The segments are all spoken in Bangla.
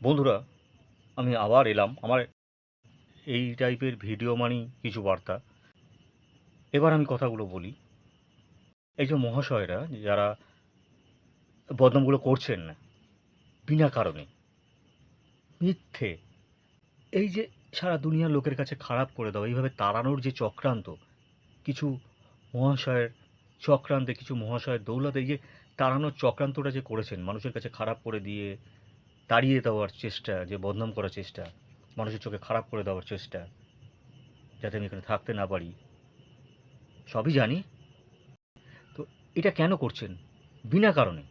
বন্ধুরা, আমি আবার এলাম আমার এই টাইপের ভিডিও মানেই কিছু বার্তা। এবার আমি কথাগুলো বলি। এই যে মহাশয়রা যারা বদনামগুলো করছেন না বিনা কারণে, মিথ্যে, এই যে সারা দুনিয়ার লোকের কাছে খারাপ করে দাও এইভাবে তাড়ানোর যে চক্রান্ত, কিছু মহাশয়ের চক্রান্তে, কিছু মহাশয়ের দৌলতে এই যে তাড়ানোর চক্রান্তটা যে করেছেন, মানুষের কাছে খারাপ করে দিয়ে তাড়িয়ে দেওয়ার চেষ্টা, যে বদনাম করার চেষ্টা, মানুষের চোখে খারাপ করে দেওয়ার চেষ্টা, যাতে আমি এখানে থাকতে না পারি, সবই জানি। তো এটা কেন করছেন? বিনা কারণে।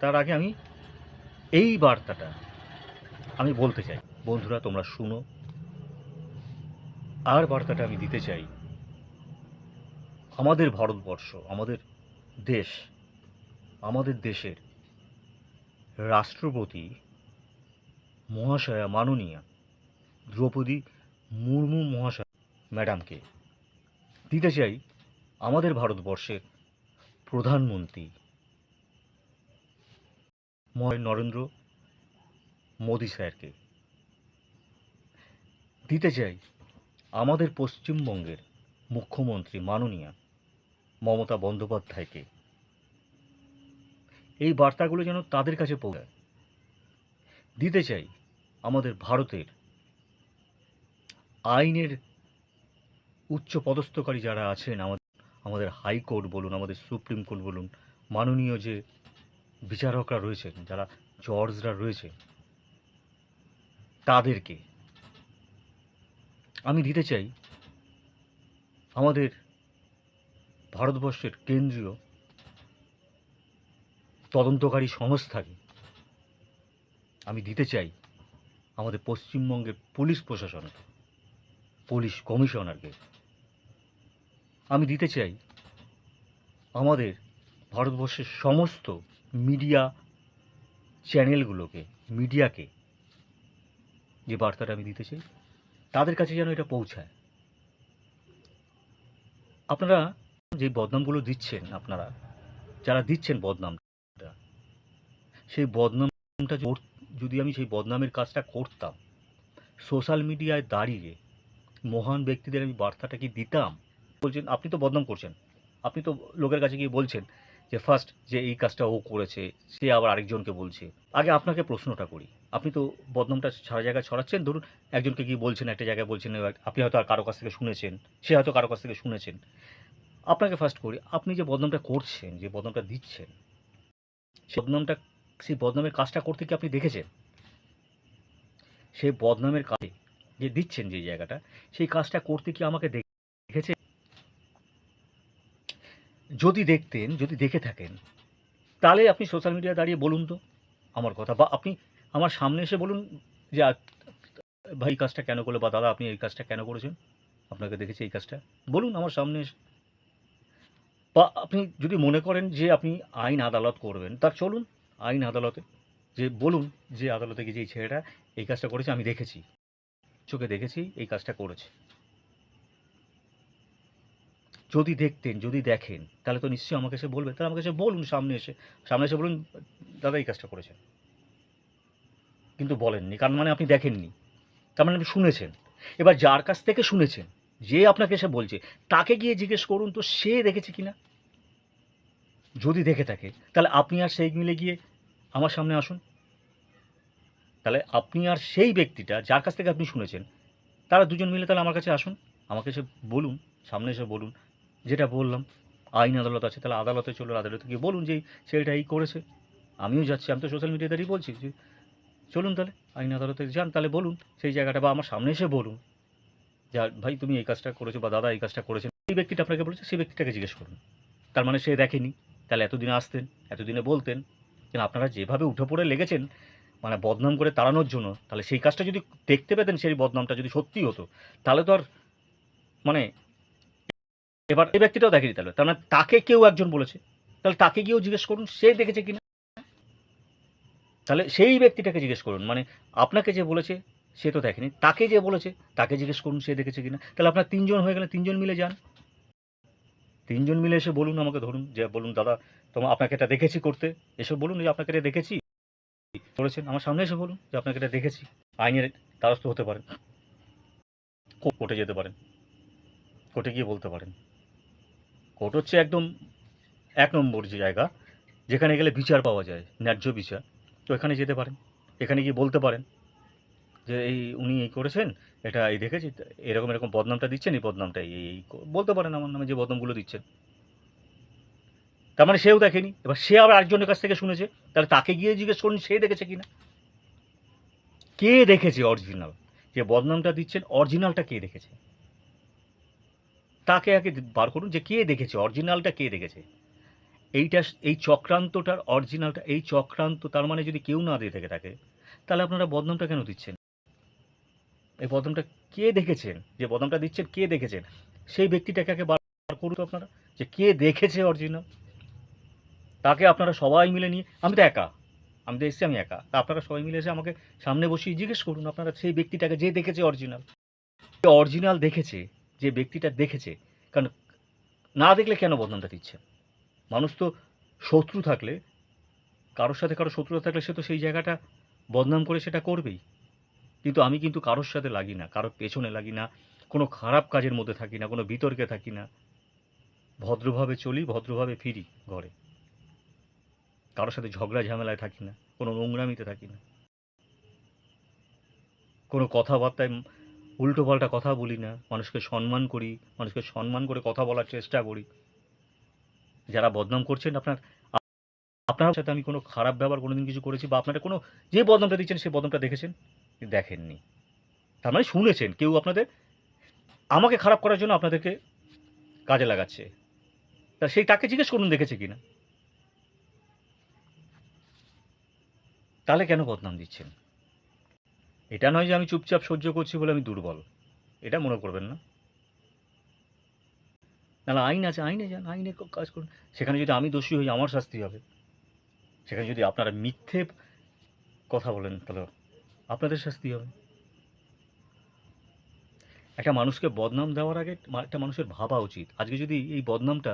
তার আগে আমি এই বার্তাটা আমি বলতে চাই। বন্ধুরা, তোমরা শুনো। আর বার্তাটা আমি দিতে চাই। আমাদের ভারতবর্ষ, আমাদের দেশ, আমাদের দেশের রাষ্ট্রপতি মহাশয়া মাননীয়া দ্রৌপদী মুর্মু মহাশয় ম্যাডামকে। দিতে চাই আমাদের ভারতবর্ষের প্রধানমন্ত্রী। নরেন্দ্র মোদী স্যারকে। দিতে চাই আমাদের পশ্চিমবঙ্গের মুখ্যমন্ত্রী মাননীয়া মমতা বন্দ্যোপাধ্যায়কে। এই বার্তাগুলো যেন তাদের কাছে পৌঁছায়। দিতে চাই আমাদের ভারতের আইনের উচ্চ পদস্থকারী যারা আছেন, আমাদের আমাদের হাইকোর্ট বলুন, আমাদের সুপ্রিম কোর্ট বলুন, মাননীয় যে বিচারকরা রয়েছেন, যারা জর্জরা রয়েছে তাদেরকে আমি দিতে চাই আমাদের ভারতবর্ষের কেন্দ্রীয় তদন্তকারী সংস্থাকে আমি দিতে চাই আমাদের পশ্চিমবঙ্গের পুলিশ প্রশাসনকে, পুলিশ কমিশনারকে। আমি দিতে চাই আমাদের ভারতবর্ষের সমস্ত মিডিয়া চ্যানেলগুলোকে, মিডিয়াকে, যে বার্তাটা আমি দিতে চাই, তাদের কাছে যেন এটা পৌঁছায়। আপনারা যে বদনামগুলো দিচ্ছেন, আপনারা, যারা দিচ্ছেন বদনামটা সেই বদনামটা যদি- আমি সেই বদনামের কাজটা করতাম সোশ্যাল মিডিয়ায় দাঁড়িয়ে মহান ব্যক্তিদের আমি বার্তাটা কি দিতাম? বলছেন, আপনি তো বদনাম করছেন। আপনি তো লোকের কাছে গিয়ে বলছেন যে, ফার্স্ট যে এই কাজটা ও করেছে, সে আবার আরেকজনকে বলছে। আগে আপনাকে প্রশ্নটা করি। আপনি তো বদনামটা সারা জায়গায় ছড়াচ্ছেন, ধরুন একজনকে গিয়ে বলছেন, একটা জায়গায় বলছেন আপনি হয়তো আর কারও কাছ থেকে শুনেছেন, সে হয়তো কারও কাছ থেকে শুনেছেন। আপনাকে ফার্স্ট করি, আপনি যে বদনামটা করছেন, যে বদনামটা দিচ্ছেন, সে বদনামটা সেই বদনামের কাজটা করতে কি আপনি দেখেছেন? সেই বদনামের কাজে যে দিচ্ছেন যে জায়গাটা, সেই কাজটা করতে কি আমাকে দেখ- দেখেছে যদি দেখতেন, যদি দেখে থাকেন, তাহলে আপনি সোশ্যাল মিডিয়ায় দাঁড়িয়ে বলুন তো আমার কথা। বা আপনি আমার সামনে এসে বলুন যে ভাই কাজটা কেন করল? বা দাদা, আপনি এই কাজটা কেন করেছেন? আপনাকে দেখেছি এই কাজটা। বলুন আমার সামনে এসে। বা আপনি যদি মনে করেন যে, আপনি আইন আদালত করবেন তার চলুন। আইন আদালতে, যে বলুন যে আদালতে গিয়ে যে এই ছেলেটা এই কাজটা করেছে, আমি দেখেছি। চোখে দেখেছি, এই কাজটা করেছে। যদি দেখতেন, যদি দেখেন, তাহলে তো নিশ্চয়ই আমাকে এসে বলবে। তাহলে আমাকে এসে বলুন সামনে এসে। সামনে এসে বলুন, দাদা এই কাজটা করেছেন। কিন্তু বলেননি, কারণ মানে আপনি দেখেননি। তার মানে আপনি শুনেছেন। এবার যার কাছ থেকে শুনেছেন, যে আপনাকে এসে বলছে, তাকে গিয়ে জিজ্ঞেস করুন তো সে দেখেছে কিনা? যদি দেখে থাকে, তাহলে আপনি আর সেই মিলে গিয়ে আমার সামনে আসুন। তাহলে আপনি আর সেই ব্যক্তিটা যার কাছ থেকে আপনি শুনেছেন, তারা দুজন মিলে তাহলে আমার কাছে আসুন, আমাকে এসে বলুন, সামনে এসে বলুন, যেটা বললাম, আইন আদালত আছে, তাহলে আদালতে চলুন, আদালতে গিয়ে বলুন যে ছেলেটা এই করেছে। আমিও যাচ্ছি, আমি তো সোশ্যাল মিডিয়াতেই বলছি যে চলুন তাহলে, আইন আদালতে যান, তাহলে বলুন সেই জায়গাটা বা আমার সামনে এসে বলুন। যে ভাই, তুমি এই কাজটা করেছ বা দাদা এই কাজটা করেছেন এই ব্যক্তিটা আপনাকে বলেছে, সেই ব্যক্তিটাকে জিজ্ঞেস করুন। তার মানে সে দেখেনি। তাহলে এতদিনে আসতেন, এতদিনে বলতেন, কিন্তু আপনারা যেভাবে উঠে পড়ে লেগেছেন মানে বদনাম করে তাড়ানোর জন্য, তাহলে সেই কাজটা যদি দেখতে পেতেন, সেই বদনামটা যদি সত্যি হতো, তাহলে তো আর মানে এবার এই ব্যক্তিটাও দেখেনি তাহলে, তার মানে তাকে কেউ একজন বলেছে, তাহলে তাকে গিয়েও জিজ্ঞেস করুন, সে দেখেছে কিনা? তাহলে সেই ব্যক্তিটাকে জিজ্ঞেস করুন মানে আপনাকে যে বলেছে, সে তো দেখেনি, তাকে যে বলেছে, তাকে জিজ্ঞেস করুন, সে দেখেছে কিনা? তাহলে আপনার তিনজন হয়ে গেলে তিনজন মিলে যান। তিনজন মিলে এসে বলুন আমাকে, ধরুন, যে বলুন, দাদা তোমার আপনাকে এটা দেখেছি করতে। এসব বলুন যে আপনাকে এটা দেখেছি করেছেন। আমার সামনে এসে বলুন যে, আপনাকে এটা দেখেছি। আইনের দ্বারস্থ হতে পারেন। কোর্টে যেতে পারেন। কোর্টে গিয়ে বলতে পারেন। কোর্ট হচ্ছে একদম এক নম্বর যে জায়গা, যেখানে গেলে বিচার পাওয়া যায়, ন্যায্য বিচার। তো এখানে যেতে পারেন। এখানে গিয়ে বলতে পারেন। যে এই উনি এই করেছেন, এটা এই দেখেছি এরকম এরকম বদনামটা দিচ্ছেন, এই বদনামটা এই এই বলতে পারেন আমার নামে যে বদনামগুলো দিচ্ছেন। তার মানে সেও দেখেনি, এবার সে আবার আরেকজনের কাছ থেকে শুনেছে, তাহলে তাকে গিয়ে জিজ্ঞেস করুন সে দেখেছে কিনা। কে দেখেছে অরিজিনাল যে বদনামটা দিচ্ছেন অরিজিনালটা কে দেখেছে? তাকে আগে বার করুন যে কে দেখেছে অরিজিনালটা কে দেখেছে? এইটা এই চক্রান্তটার অরিজিনালটা এই চক্রান্ত, তার মানে যদি কেউ না দিয়ে থেকে থাকে তাহলে আপনারা বদনামটা কেন দিচ্ছেন? এই বদনামটা কে দেখেছেন? যে বদনামটা দিচ্ছেন, কে দেখেছেন? সেই ব্যক্তিটাকে আগে বার করুন আপনারা? যে কে দেখেছে অরিজিনাল? তাকে আপনারা সবাই মিলে নিয়ে, আমি তো একা। আমি তো এসেছি, আমি একা। তা আপনারা সবাই মিলে এসে আমাকে সামনে বসিয়ে জিজ্ঞেস করুন আপনারা সেই ব্যক্তিটাকে যে দেখেছে অরিজিনাল। অরিজিনাল দেখেছে, যে ব্যক্তিটা দেখেছে, কারণ না দেখলে কেন বদনামটা দিচ্ছে মানুষ তো শত্রু থাকলে, কারোর সাথে কারও শত্রুতা থাকলে সে তো সেই জায়গাটা বদনাম করে সেটা করবেই। কিন্তু আমি কিন্তু কারোর সাথে লাগি না, কারোর পেছনে লাগি না, কোনো খারাপ কাজের মধ্যে থাকি না, কোনো বিতর্কে থাকি না। ভদ্রভাবে চলি, ভদ্রভাবে ফিরি ঘরে। কারোর সাথে ঝগড়া ঝামেলায় থাকি না, কোনো নোংরামিতে থাকি না। কোনো কথাবার্তায় উল্টো পাল্টা কথা বলি না, মানুষকে সম্মান করি, মানুষকে সম্মান করে কথা বলার চেষ্টা করি। যারা বদনাম করছেন আপনার আপনার সাথে আমি কোনো খারাপ ব্যবহার কোনোদিন কিছু করেছি বা আপনারা কোনো, যে বদনামটা দিচ্ছেন সেই বদনামটা দেখেছেন? দেখেননি। তার মানে শুনেছেন কেউ আপনাদের? আমাকে খারাপ করার জন্য আপনাদেরকে কাজে লাগাচ্ছে। তা সেই তাকে জিজ্ঞেস করুন, দেখেছে কিনা? তাহলে কেন বদনাম দিচ্ছেন? এটা নয় যে আমি চুপচাপ সহ্য করছি বলে আমি দুর্বল। এটা মনে করবেন না। নাহলে আইন আছে, আইনে যান, আইনে কাজ করুন। সেখানে যদি আমি দোষী হই, আমার শাস্তি হবে। সেখানে যদি আপনারা মিথ্যে কথা বলেন, তাহলে আপনাদের শাস্তি হবে। একটা মানুষকে বদনাম দেওয়ার আগে একটা মানুষের ভাবা উচিত। আজকে যদি এই বদনামটা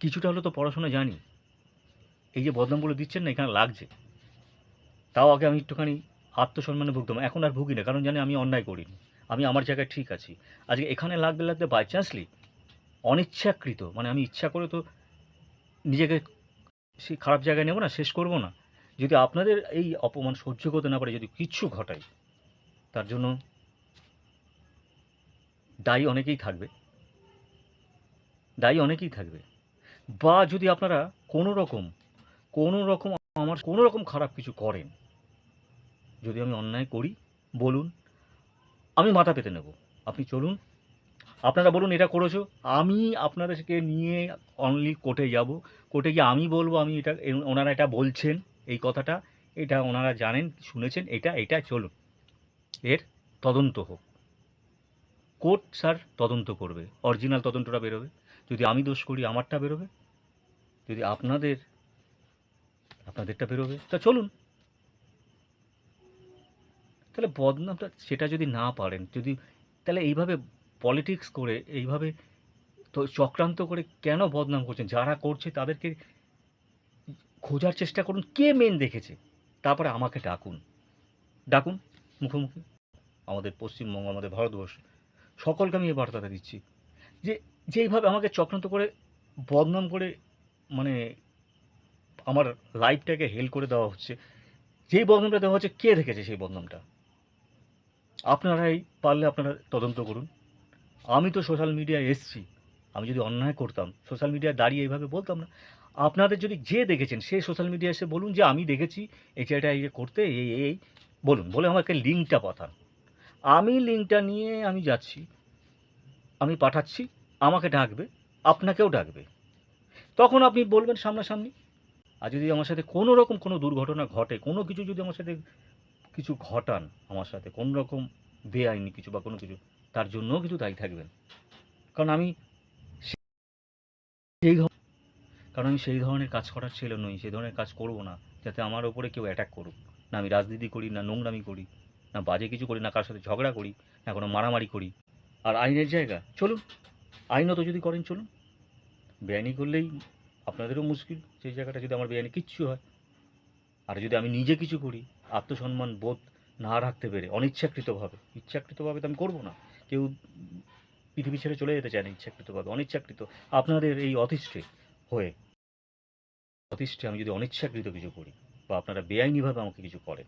কিছুটা হলে তো পড়াশোনা জানি, এই যে বদনামগুলো দিচ্ছেন না, এখানে লাগছে। তাও আগে আমি একটুখানি আত্মসম্মানে ভুগতাম। এখন আর ভুগি না, কারণ জানি আমি অন্যায় করিনি। আমি আমার জায়গায় ঠিক আছি। আজকে এখানে লাগতে লাগতে বাই চান্সলি অনিচ্ছাকৃত মানে আমি ইচ্ছা করে তো নিজেকে সেই খারাপ জায়গায় নেব না, শেষ করব না। যদি আপনাদের এই অপমান সহ্য করতে না পারে, যদি কিচ্ছু ঘটাই তার জন্য দায়ী অনেকেই থাকবে। দায়ী অনেকেই থাকবে। বা যদি আপনারা কোনো রকম কোনো রকম আমার কোনো রকম খারাপ কিছু করেন, যদি আমি অন্যায় করি, বলুন, আমি মাথা পেতে নেব। আপনি চলুন, আপনারা বলুন, এটা করেছ, আমি আপনাদেরকে নিয়ে অনলি কোর্টে যাব কোর্টে গিয়ে আমি বলব, আমি এটা ওনারা এটা বলছেন। এই কথাটা এটা ওনারা জানেন, শুনেছেন, এটা এটা চলুন। এর তদন্ত হোক। কোর্ট স্যার তদন্ত করবে, অরিজিনাল তদন্তটা বেরোবে। যদি আমি দোষ করি, আমারটা বেরোবে? যদি আপনাদের, আপনাদেরটা বেরোবে? তা চলুন। তাহলে বদনামটা সেটা যদি না পারেন, যদি, তাহলে এইভাবে পলিটিক্স করে, এইভাবে তো চক্রান্ত করে কেন বদনাম করছেন? যারা করছে তাদেরকে খোঁজার চেষ্টা করুন, কে মেন দেখেছে? তারপরে আমাকে ডাকুন। ডাকুন, মুখোমুখি। আমাদের পশ্চিমবঙ্গ, আমাদের ভারতবর্ষ। সকলকে আমি এই বার্তাটা দিচ্ছি যে, যেইভাবে আমাকে চক্রান্ত করে, বদনাম করে মানে আমার লাইফটাকে হেল করে দেওয়া হচ্ছে, যেই বদনামটা দেওয়া হচ্ছে, কে দেখেছে সেই বদনামটা? আপনারাই পারলে আপনারা তদন্ত করুন। আমি তো সোশ্যাল মিডিয়ায় এসছি। আমি যদি অন্যায় করতাম সোশ্যাল মিডিয়ায় দাঁড়িয়ে এইভাবে বলতাম না আপনাদের যদি যে দেখেছেন, সে সোশ্যাল মিডিয়া এসে বলুন যে, আমি দেখেছি এই জায়গাটা এই করতে, এই এই বলুন, বলে আমাকে লিঙ্কটা পাঠান। আমি লিঙ্কটা নিয়ে আমি যাচ্ছি, আমি পাঠাচ্ছি, আমাকে ডাকবে, আপনাকেও ডাকবে। তখন আপনি বলবেন সামনাসামনি। আর যদি আমার সাথে কোনো রকম কোনো দুর্ঘটনা ঘটে, কোনো কিছু যদি আমার সাথে কিছু ঘটান আমার সাথে, কোনো রকম বেআইনি কিছু বা কোনো কিছু, তার জন্যও কিছু দায়ী থাকবেন। কারণ আমি সেই কারণ আমি সেই ধরনের কাজ করার ছেলে নই, সেই ধরনের কাজ করব না, যাতে আমার ওপরে কেউ অ্যাটাক করুক। না আমি রাজনীতি করি, না নোংরামি করি, না বাজে কিছু করি, না কার সাথে ঝগড়া করি, না কোনো মারামারি করি। আর আইনের জায়গা, চলুন, আইনত যদি করেন, চলুন। বেআইনি করলেই আপনাদেরও মুশকিল, সেই জায়গাটা যদি আমার বেআইনি কিচ্ছু হয়। আর যদি আমি নিজে কিছু করি, আত্মসম্মান বোধ না রাখতে পেরে, অনিচ্ছাকৃতভাবে, ইচ্ছাকৃতভাবে তো আমি করব না। কেউ পৃথিবী ছেড়ে চলে যেতে চায় না ইচ্ছাকৃতভাবে, অনিচ্ছাকৃত। আপনাদের এই অতিষ্ঠে হয়ে অতিষ্ঠে আমি যদি অনিচ্ছাকৃত কিছু করি বা আপনারা বেআইনিভাবে আমাকে কিছু করেন।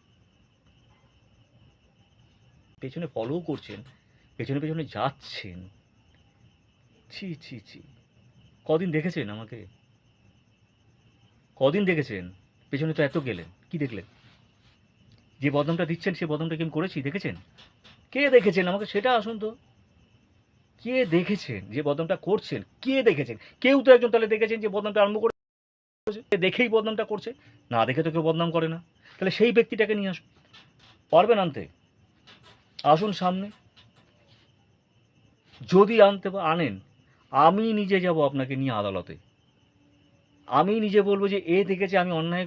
পেছনে ফলো করছেন, পেছনে পেছনে যাচ্ছেন। ছি ছি ছি। কদিন দেখেছেন আমাকে? কদিন দেখেছেন? পেছনে তো এত গেলেন, কি দেখলেন? যে বদনামটা দিচ্ছেন, সে বদনামটা কি আমি করেছি, দেখেছেন? কে দেখেছেন আমাকে? সেটা আসুন তো। কে দেখেছেন যে বদনামটা করছেন? কে দেখেছেন? কেউ তো একজন তাহলে দেখেছেন যে বদনামটা আরম্ভ করেছে? সে দেখেই বদনামটা করছে, না দেখে তো কেউ বদনাম করে না। তাহলে সেই ব্যক্তিটাকে নিয়ে আসুন। পারবেন আনতে? আসুন সামনে। যদি আনতে আনেন, আমি নিজে যাব আপনাকে নিয়ে আদালতে। আমি নিজে বলব যে, এ দেখেছে আমি অন্যায়